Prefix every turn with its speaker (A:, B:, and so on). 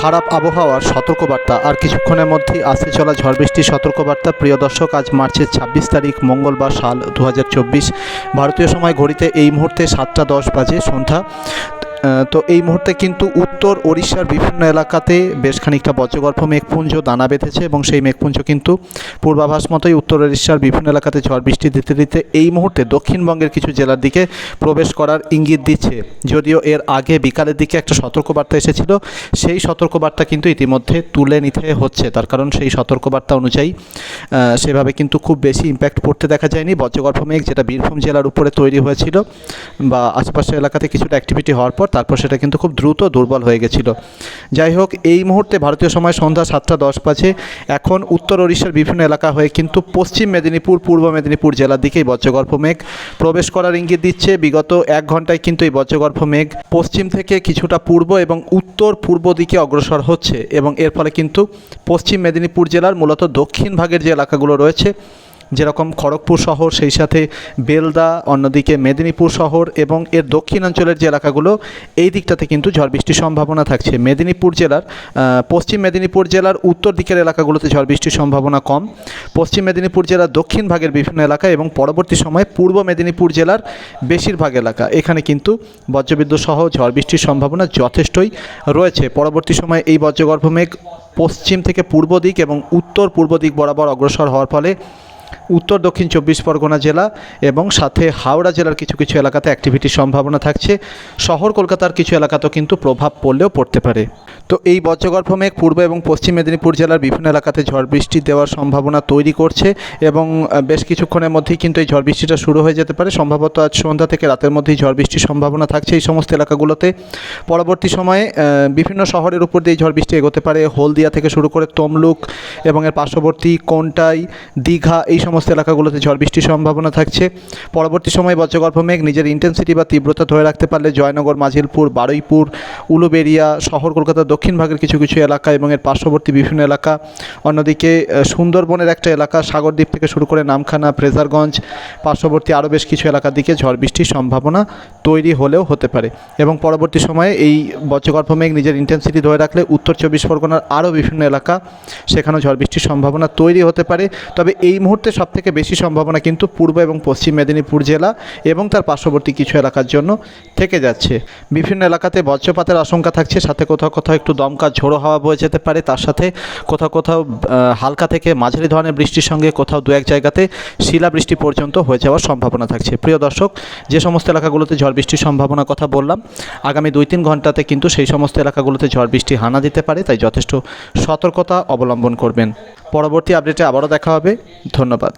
A: খারাপ আবহাওয়ার সতর্কবার্তা। আর কিছুক্ষণের মধ্যেই আসতে চলা ঝড় বৃষ্টির সতর্কবার্তা। প্রিয় দর্শক, আজ মার্চের ছাব্বিশ তারিখ, মঙ্গলবার সাল দু হাজার চব্বিশ। ভারতীয় সময় ঘড়িতে এই মুহূর্তে সাতটা দশ বাজে সন্ধ্যা। তো এই মুহূর্তে কিন্তু উত্তর ওড়িশার বিভিন্ন এলাকাতে বেশ খানিকটা বজ্রগর্ভ মেঘপুঞ্জ দানা বেঁধেছে এবং সেই মেঘপুঞ্জ কিন্তু পূর্বাভাস মতোই উত্তর ওড়িশার বিভিন্ন এলাকাতে ঝড় বৃষ্টি দিতে দিতে এই মুহূর্তে দক্ষিণবঙ্গের কিছু জেলার দিকে প্রবেশ করার ইঙ্গিত দিচ্ছে। যদিও এর আগে বিকালের দিকে একটা সতর্কবার্তা এসেছিল, সেই সতর্কবার্তা কিন্তু ইতিমধ্যে তুলে নিতে হচ্ছে। তার কারণ সেই সতর্কবার্তা অনুযায়ী সেভাবে কিন্তু খুব বেশি ইম্প্যাক্ট পড়তে দেখা যায়নি। বজ্রগর্ভ মেঘ যেটা বীরভূম জেলার উপরে তৈরি হয়েছিল বা আশেপাশের এলাকাতে কিছুটা অ্যাক্টিভিটি হওয়ার পর তারপর সেটা কিন্তু খুব দ্রুত দুর্বল হয়ে গেছিল। যাই হোক, এই মুহূর্তে ভারতীয় সময় সন্ধ্যা সাতটা দশ বাজে। এখন উত্তর ওড়িশার বিভিন্ন এলাকা হয়ে কিন্তু পশ্চিম মেদিনীপুর, পূর্ব মেদিনীপুর জেলার দিকেই বজ্রগর্ভ মেঘ। প্রবেশ করার ইঙ্গিত দিচ্ছে, বিগত এক ঘন্টায় কিন্তু এই বজ্রগর্ভ মেঘ পশ্চিম থেকে কিছুটা পূর্ব এবং উত্তর পূর্ব দিকে অগ্রসর হচ্ছে এবং এর ফলে কিন্তু পশ্চিম মেদিনীপুর জেলার মূলত দক্ষিণ ভাগের যে এলাকাগুলো রয়েছে যেরকম খড়গপুর শহর, সেই সাথে বেলদা, অন্যদিকে মেদিনীপুর শহর এবং এর দক্ষিণাঞ্চলের যে এলাকাগুলো, এই দিকটাতে কিন্তু ঝড় বৃষ্টির সম্ভাবনা থাকছে। মেদিনীপুর জেলার পশ্চিম মেদিনীপুর জেলার উত্তর দিকের এলাকাগুলোতে ঝড় বৃষ্টির সম্ভাবনা কম। পশ্চিম মেদিনীপুর জেলার দক্ষিণ ভাগের বিভিন্ন এলাকা এবং পরবর্তী সময়ে পূর্ব মেদিনীপুর জেলার বেশিরভাগ এলাকা। এখানে কিন্তু বজ্রবিদ্যুৎ সহ ঝড় বৃষ্টির সম্ভাবনা যথেষ্টই রয়েছে। পরবর্তী সময়ে এই বজ্রগর্ভ মেঘ পশ্চিম থেকে পূর্ব দিক এবং উত্তর পূর্ব দিক বরাবর অগ্রসর হওয়ার ফলে উত্তর, দক্ষিণ চব্বিশ পরগনা জেলা এবং সাথে হাওড়া জেলার কিছু কিছু এলাকাতে অ্যাক্টিভিটির সম্ভাবনা থাকছে। শহর কলকাতার কিছু এলাকাতেও কিন্তু প্রভাব পড়লেও পড়তে পারে। তো এই বজ্রগর্ভ মেঘ পূর্ব এবং পশ্চিম মেদিনীপুর জেলার বিভিন্ন এলাকাতে ঝড় বৃষ্টি দেওয়ার সম্ভাবনা তৈরি করছে এবং বেশ কিছুক্ষণের মধ্যেই কিন্তু এই ঝড় বৃষ্টিটা শুরু হয়ে যেতে পারে। সম্ভবত আজ সন্ধ্যা থেকে রাতের মধ্যেই ঝড় বৃষ্টির সম্ভাবনা থাকছে এই সমস্ত এলাকাগুলোতে। পরবর্তী সময়ে বিভিন্ন শহরের উপর দিয়ে ঝড় বৃষ্টি এগোতে পারে। হলদিয়া থেকে শুরু করে তমলুক এবং এর পার্শ্ববর্তী কোনটাই, দীঘা এই সমস্ত এলাকাগুলোতে ঝড় বৃষ্টির সম্ভাবনা থাকছে। পরবর্তী সময়ে বজ্রগর্ভ মেঘ নিজের ইন্টেন্সিটি বা তীব্রতা ধরে রাখতে পারলে জয়নগর, মাঝিলপুর, বারুইপুর, উলুবেড়িয়া, শহর কলকাতার দক্ষিণ ভাগের কিছু কিছু এলাকা এবং এর পার্শ্ববর্তী বিভিন্ন এলাকা। অন্যদিকে সুন্দরবনের একটা এলাকা সাগরদ্বীপ থেকে শুরু করে নামখানা ফ্রেজারগঞ্জ পার্শ্ববর্তী আরও বেশ কিছু এলাকার দিকে ঝড় বৃষ্টির সম্ভাবনা তৈরি হলেও হতে পারে। এবং পরবর্তী সময়ে এই বজ্রগর্ভ মেঘ নিজের ইন্টেন্সিটি ধরে রাখলে উত্তর চব্বিশ পরগনার আরও বিভিন্ন এলাকা সেখানেও ঝড় বৃষ্টির সম্ভাবনা তৈরি হতে পারে। তবে এই মুহূর্তে সবথেকে বেশি সম্ভাবনা কিন্তু পূর্ব এবং পশ্চিম মেদিনীপুর জেলা এবং তার পার্শ্ববর্তী কিছু এলাকার জন্য থেকে যাচ্ছে। বিভিন্ন এলাকাতে বজ্রপাতের আশঙ্কা থাকছে, সাথে কোথাও কোথাও একটু দমকা ঝোড়ো হাওয়া বয়ে যেতে পারে। তার সাথে কোথাও কোথাও হালকা থেকে মাঝারি ধরনের বৃষ্টির সঙ্গে কোথাও দু এক জায়গাতে শিলাবৃষ্টি পর্যন্ত হয়ে যাওয়ার সম্ভাবনা থাকছে। প্রিয় দর্শক, যে সমস্ত এলাকাগুলোতে ঝড় বৃষ্টির সম্ভাবনার কথা বললাম, আগামী দুই তিন ঘন্টাতে কিন্তু সেই সমস্ত এলাকাগুলোতে ঝড় বৃষ্টি হানা দিতে পারে, তাই যথেষ্ট সতর্কতা অবলম্বন করবেন। পরবর্তী আপডেটে আবারও দেখা হবে। ধন্যবাদ।